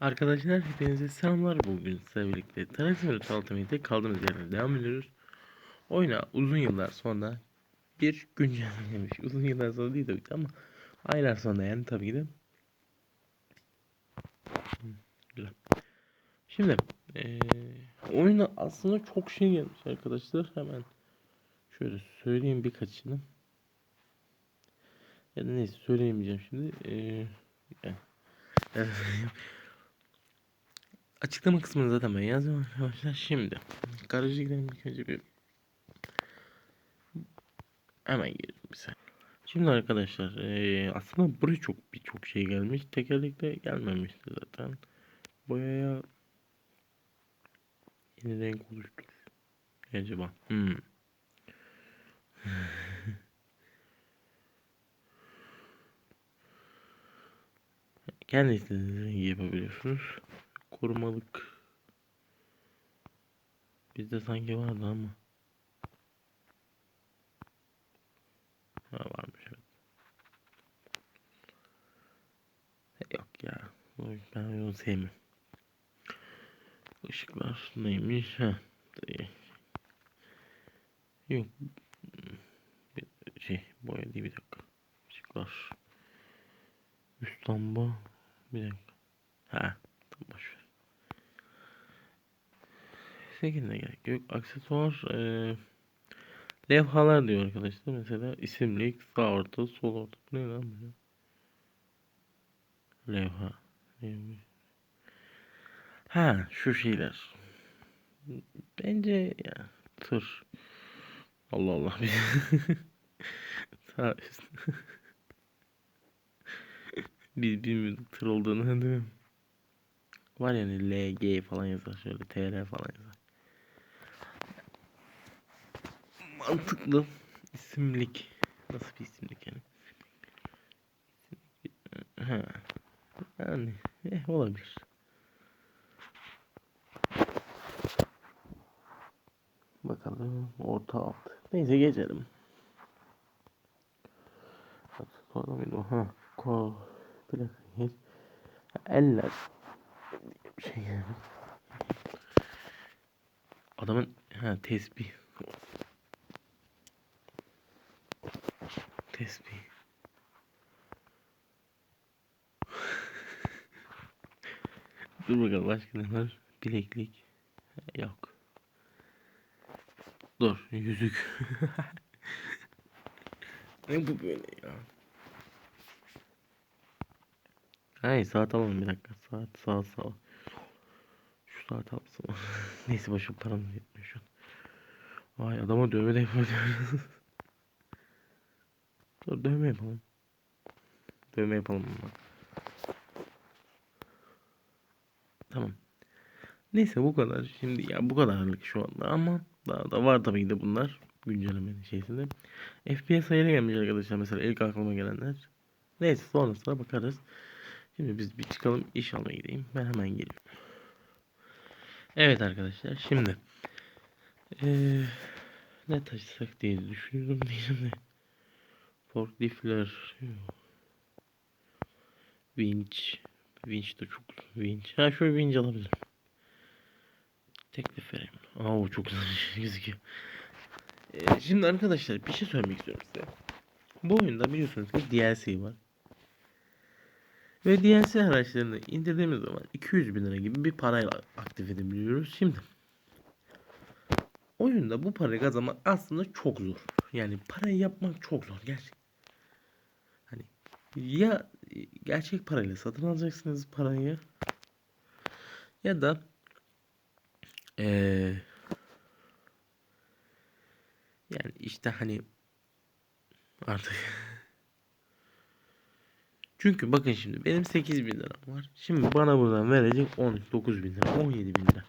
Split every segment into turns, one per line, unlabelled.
Arkadaşlar hepinize selamlar bugün sizlerle birlikte Traxxer Ultimate'de kaldığımız yerden devam ediyoruz. Oyuna uzun yıllar sonra bir güncelleme gelmiş. Uzun yıllar sonra değil tabii ama aylar sonra yani tabii ki de. Şimdi eee oyuna aslında çok şey gelmiş arkadaşlar. Hemen şöyle söyleyeyim birkaçını. Ya da neyse söyleyemeyeceğim şimdi. Eee yani- Açıklama kısmını zaten ben yazdım arkadaşlar. Şimdi garaja gidelim ilk önce bir hemen girelim saniye. Şimdi arkadaşlar eee, aslında buraya çok birçok şey gelmiş. Tekerlekle gelmemişti zaten. Boyaya yeni renk oluştur. Acaba. Hmm. Kendi istediğiniz yapabiliyorsunuz. Korumalık. Bizde sanki vardı ama. Ha varmış evet. Yok ya. Ben onu sevmiyorum. Işıklar neymiş? Ha. Yok. Bir şey boya değil bir dakika. Işıklar. Üst lamba. Bir dakika. Ha. Tamam boş Sekizine gerek yok. Aksesuar eee levhalar diyor arkadaşlar. Mesela isimlik sağ orta sol orta. Bu ne lan bu? Levha. Neymiş? Ha şu şeyler. Bence ya tır. Allah Allah. Sağ üst. Biz bilmiyorduk tır olduğunu değil mi? Var yani LG falan yazar şöyle TR falan yazar. Mantıklı isimlik. Nasıl bir isimlik yani? Ha. Yani eh, olabilir. Bakalım orta alt. Neyse geçelim. Bak, Sonra mıydı o? Ha. Ko. Ha, Eller. Şey yani. Adamın ha tesbih. Tesbih. Dur bakalım başka ne var? Bileklik. Yok. Dur yüzük. ne bu böyle ya? Hayır saat alalım bir dakika. Saat sağ sağ. Şu saat alsın. Neyse başım param yetmiyor şu an. Vay adama dövme de yapıyoruz. Dur dövme yapalım. Dövme yapalım bundan. Tamam. Neyse bu kadar. Şimdi ya bu kadarlık şu anda ama daha da var tabii de bunlar güncellemenin şeysinde. FPS ayarı gelmiş arkadaşlar mesela ilk aklıma gelenler. Neyse sonrasına bakarız. Şimdi biz bir çıkalım iş almaya gideyim. Ben hemen geliyorum. Evet arkadaşlar şimdi eee, ne taşısak diye düşünüyorum değilim de. Forkliftler Winch Winch de çok Winch Ha şöyle Winch alabilirim. Teklif vereyim. Aa o çok güzel gözüküyor. Ee, Şimdi arkadaşlar bir şey söylemek istiyorum size. Bu oyunda biliyorsunuz ki DLC var. Ve DLC araçlarını indirdiğimiz zaman 200 bin lira gibi bir parayla aktif edebiliyoruz. Şimdi Oyunda bu parayı kazanmak aslında çok zor. Yani parayı yapmak çok zor gerçekten ya gerçek parayla satın alacaksınız parayı ya da eee yani işte hani artık çünkü bakın şimdi benim 8 bin liram var. Şimdi bana buradan verecek 19 bin lira 17 bin lira.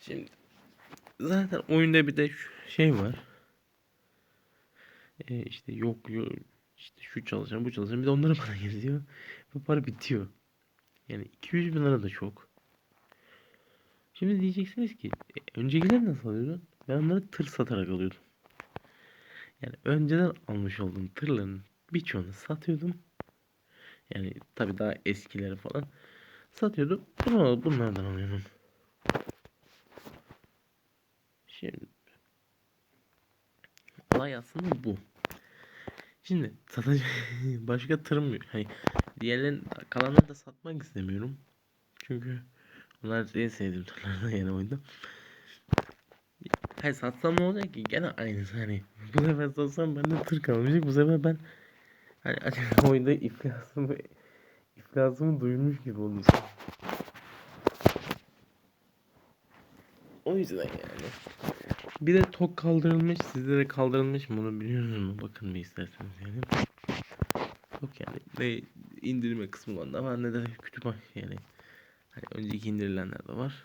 Şimdi zaten oyunda bir de şey var. Ee, işte yok yok işte şu çalışan bu çalışan bir de onlara para geliyor. Bu para bitiyor. Yani 200 bin lira da çok. Şimdi diyeceksiniz ki e, öncekileri nasıl alıyordun? Ben onları tır satarak alıyordum. Yani önceden almış olduğum tırların birçoğunu satıyordum. Yani tabii daha eskileri falan. satıyordu. Bunu, bunlardan alıyordum. Şimdi olay aslında bu. Şimdi satacak başka tırım yok. Hani diğerlerin kalanları da satmak istemiyorum. Çünkü onlar en sevdiğim tırlardan yani oyunda. Hayır satsam ne olacak ki? Gene aynısı hani. Bu sefer satsam bende tır kalmayacak. Bu sefer ben hani açık oyunda iflasımı iflasımı duyurmuş gibi oldu. O yüzden yani. Bir de tok kaldırılmış. Sizde de kaldırılmış mı onu biliyorsunuz mu? Bakın bir isterseniz yani. Yok yani. Ne indirme kısmı var ama ne de kütüphane yani. Hani önceki indirilenler de var.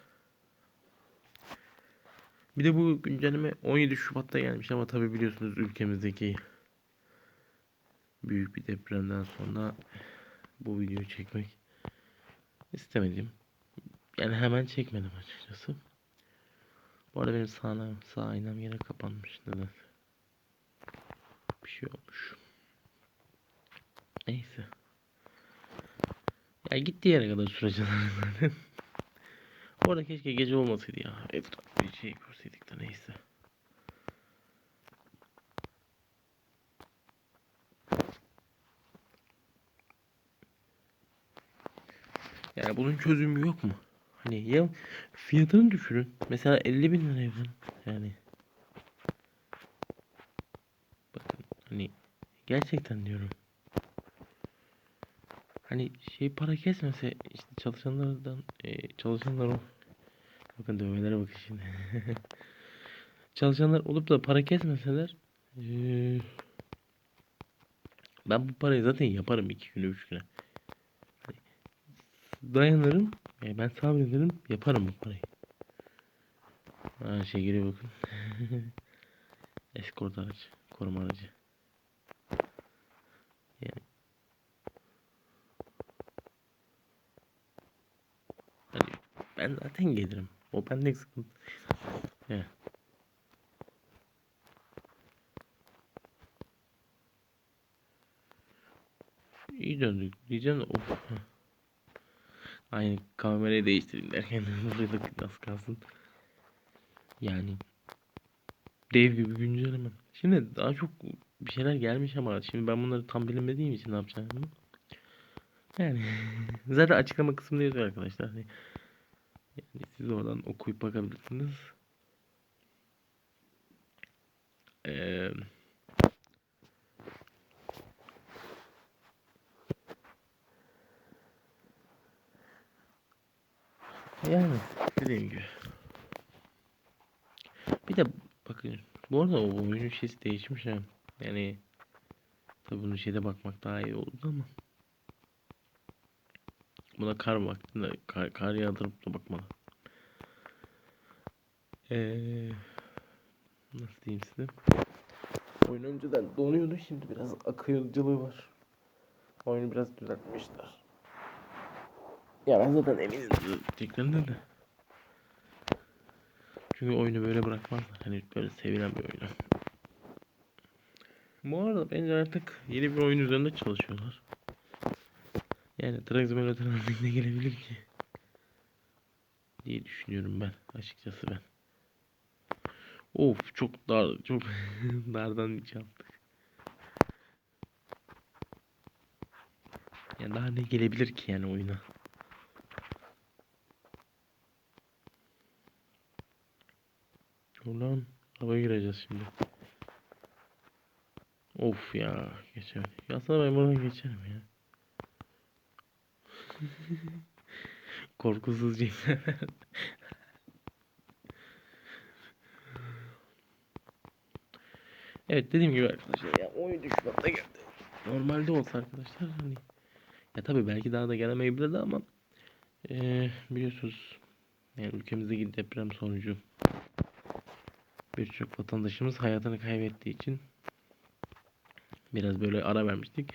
Bir de bu güncelleme 17 Şubat'ta gelmiş ama tabi biliyorsunuz ülkemizdeki büyük bir depremden sonra bu videoyu çekmek istemedim. Yani hemen çekmedim açıkçası. Bu arada benim sağ, sağ aynam yine kapanmış. Neden? Bir şey olmuş. Neyse. Ya gittiği yere kadar süreceğiz zaten. Orada keşke gece olmasaydı ya. Etraf bir şey görseydik de neyse. Yani bunun çözümü yok mu? Hani ya fiyatını düşürün. Mesela 50 bin lira yapın. Yani. Bakın hani gerçekten diyorum. Hani şey para kesmese işte çalışanlardan e, çalışanlar bakın dövmelere bakın şimdi. çalışanlar olup da para kesmeseler e, ben bu parayı zaten yaparım iki güne üç güne. Hani dayanırım yani ben sabrederim yaparım bu parayı. Ha şey geliyor bakın. Eskort aracı, koruma aracı. Yani Hani ben zaten gelirim. O bende sıkıntı. He. İyi döndük diyeceğim de of. Aynı kamerayı değiştireyim derken buraya da nasıl kalsın. Yani dev gibi güncelleme. Şimdi daha çok bir şeyler gelmiş ama şimdi ben bunları tam bilemediğim için ne yapacağımı. Yani zaten açıklama kısmında yazıyor arkadaşlar. Hani, yani siz oradan okuyup bakabilirsiniz. Ee, yani dediğim gibi. Bir de bakın bu arada o oyunun şeysi değişmiş ha. Yani tabi bunun şeyde bakmak daha iyi oldu ama. Buna kar vaktinde kar, kar yağdırıp da bakmalı. Ee, nasıl diyeyim size? Oyun önceden donuyordu şimdi biraz akıcılığı var. Oyunu biraz düzeltmişler. Ya ben zaten eminim düzelteceklerinde de. Çünkü oyunu böyle bırakmazlar. Hani böyle sevilen bir oyunu. Bu arada bence artık yeni bir oyun üzerinde çalışıyorlar. Yani Truck Simulator'ın ne gelebilir ki? diye düşünüyorum ben açıkçası ben. Of çok dar çok dardan iç yaptık. Yani daha ne gelebilir ki yani oyuna? Ulan hava gireceğiz şimdi. Of ya geçemedim. Aslında ben buradan geçerim ya. Korkusuz cimriler. evet dediğim gibi arkadaşlar ya oyun düşmanına geldi. Normalde olsa arkadaşlar hani ya tabi belki daha da gelemeyebilirdi ama ee, biliyorsunuz yani ülkemizdeki deprem sonucu birçok vatandaşımız hayatını kaybettiği için biraz böyle ara vermiştik.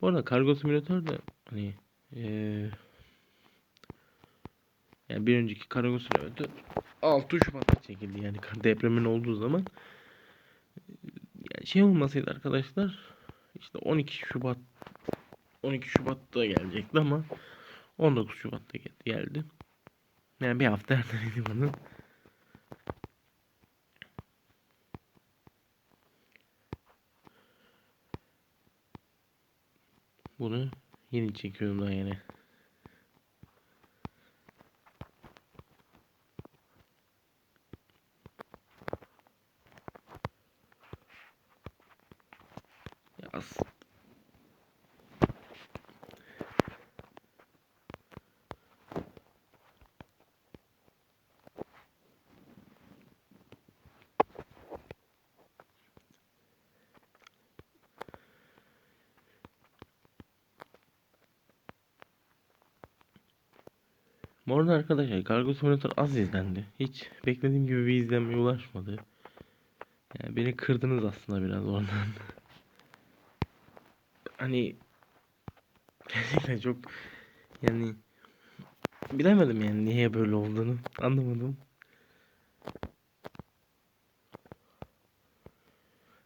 Bu arada kargo simülatör de hani ee, yani bir önceki kargo simülatör 6 Şubat'ta çekildi yani depremin olduğu zaman yani şey olmasaydı arkadaşlar işte 12 Şubat 12 Şubat'ta gelecekti ama 19 Şubat'ta gel- geldi. Yani bir hafta erteledim bunu. Bunu yeni çekiyorum daha yeni. Yaz. Bu arada arkadaşlar Kargo Simulator az izlendi. Hiç beklediğim gibi bir izlenmeye ulaşmadı. Yani beni kırdınız aslında biraz oradan. hani gerçekten çok yani bilemedim yani niye böyle olduğunu anlamadım.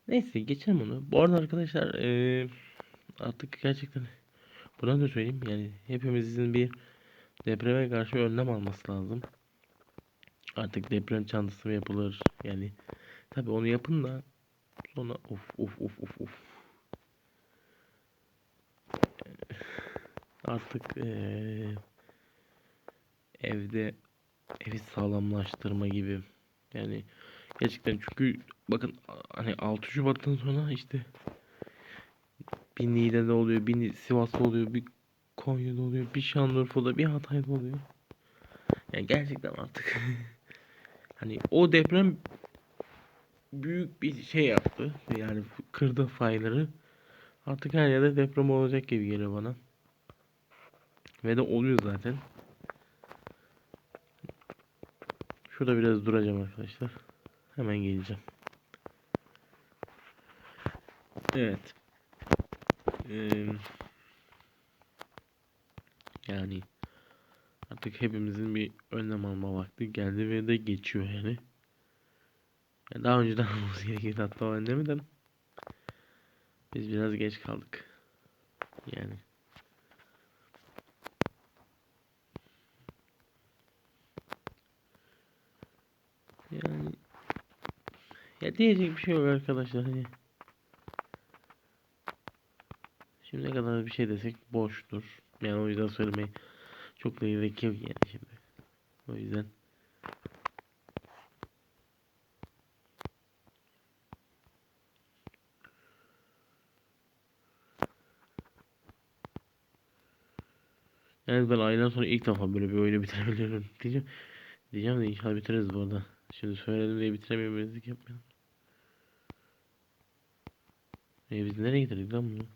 Neyse geçelim onu. Bu arada arkadaşlar eee, artık gerçekten buradan da söyleyeyim yani hepimizin bir depreme karşı önlem alması lazım. Artık deprem çantası mı yapılır? Yani tabi onu yapın da sonra of of of of of artık eee, evde evi sağlamlaştırma gibi. Yani gerçekten çünkü bakın hani 6 Şubat'tan sonra işte bir Niğde'de oluyor, bir Sivas'ta oluyor, bir Konya'da oluyor, bir Şanlıurfa'da, bir Hatay'da oluyor. Yani gerçekten artık hani o deprem büyük bir şey yaptı. Yani kırdı fayları. Artık her yerde deprem olacak gibi geliyor bana. Ve de oluyor zaten. Şurada biraz duracağım arkadaşlar. Hemen geleceğim. Evet. Eee, yani artık hepimizin bir önlem alma vakti geldi ve de geçiyor yani. Yani daha önceden almamız gerekirdi hatta o önlemi de biz biraz geç kaldık. Yani. Yani ya diyecek bir şey yok arkadaşlar hani. Şimdi ne kadar bir şey desek boştur. Yani o yüzden söylemeye çok da gerek yok yani şimdi. O yüzden yani ben aylar sonra ilk defa böyle bir oyunu bitirebiliyorum diyeceğim. Diyeceğim de inşallah bitiririz bu arada. Şimdi söyledim diye bitiremiyorum rezillik yapmayalım. E biz nereye gidelim lan bunu?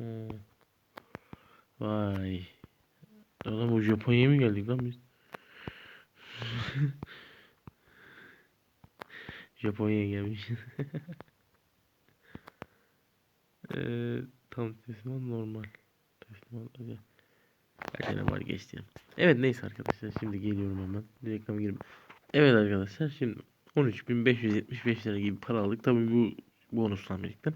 Hmm. Vay. Oğlum bu Japonya'ya mı geldik lan biz? Japonya'ya gelmişiz. Eee tam teslim ol normal. Teslim ol hadi. Acele var geçti. Evet neyse arkadaşlar şimdi geliyorum hemen. Reklama girip. Evet arkadaşlar şimdi 13.575 lira gibi para aldık. Tabii bu bonusla birlikte.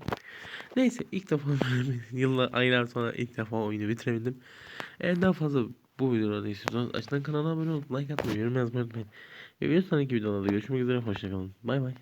Neyse ilk defa yıllar aylar sonra ilk defa oyunu bitirebildim. Eğer daha fazla bu videolarda istiyorsanız açıdan kanala abone olup like atmayı, yorum yazmayı unutmayın. Ve bir sonraki videolarda görüşmek üzere. Hoşçakalın. Bay bay.